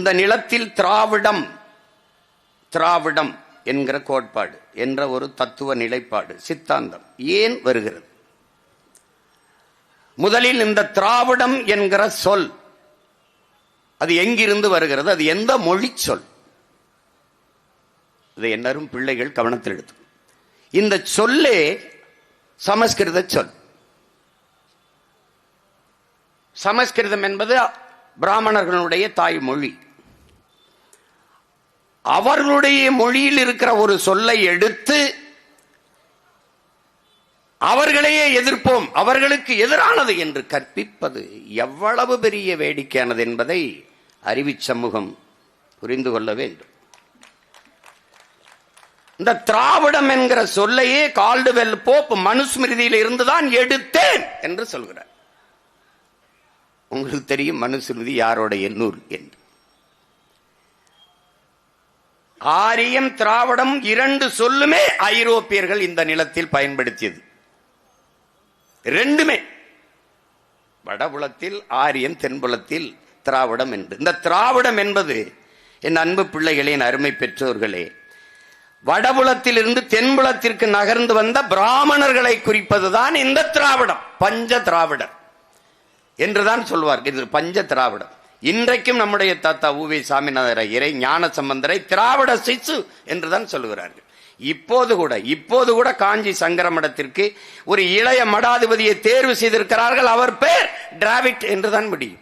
இந்த நிலத்தில் திராவிடம் திராவிடம் என்கிற கோட்பாடு என்ற ஒரு தத்துவ நிலைப்பாடு சித்தாந்தம் ஏன் வருகிறது? முதலில் இந்த திராவிடம் என்கிற சொல் அது எங்கிருந்து வருகிறது? அது எந்த மொழி சொல்? இதை எல்லாரும் பிள்ளைகள் கவனத்தில் எடுத்து. இந்த சொல்லே சமஸ்கிருத சொல். சமஸ்கிருதம் என்பது பிராமணர்களுடைய தாய்மொழி. அவர்களுடைய மொழியில் இருக்கிற ஒரு சொல்லை எடுத்து அவர்களையே எதிர்ப்போம். அவர்களுக்கு எதிரானது என்று கற்பிப்பது எவ்வளவு பெரிய வேடிக்கையானது என்பதை அறிவி சமூகம் புரிந்து கொள்ள வேண்டும். இந்த திராவிடம் என்கிற சொல்லையே கால்டுவெல் போப் மனுஸ்மிருதியில் இருந்துதான் எடுத்தேன் என்று சொல்கிறார். உங்களுக்கு தெரியும் மனுஸ்மிருதி யாரோடைய நூல் என்று. ஆரியம் திராவிடம் இரண்டு சொல்லுமே ஐரோப்பியர்கள் இந்த நிலத்தில் பயன்படுத்தியது. ரெண்டுமே. வடபுலத்தில் ஆரியம் தென்புலத்தில் திராவிடம் என்று. இந்த திராவிடம் என்பது என் அன்பு பிள்ளைகளின் அருமை பெற்றோர்களே வடபுலத்தில் இருந்து தென்புலத்திற்கு நகர்ந்து வந்த பிராமணர்களை குறிப்பதுதான் இந்த திராவிடம் பஞ்ச திராவிடர் என்றுதான் சொல்வார்கள். இது பஞ்ச திராவிடம். இன்றைக்கும் நம்முடைய தாத்தா உவே சாமிநாதர் ஐயரை ஞான சம்பந்தரை திராவிட சிசு என்றுதான் சொல்லுகிறார்கள். இப்போது கூட இப்போது கூட காஞ்சி சங்கர மடத்திற்கு ஒரு இளைய மடாதிபதியை தேர்வு செய்திருக்கிறார்கள். அவர் பேர் டிராவிட் என்றுதான் முடியும்.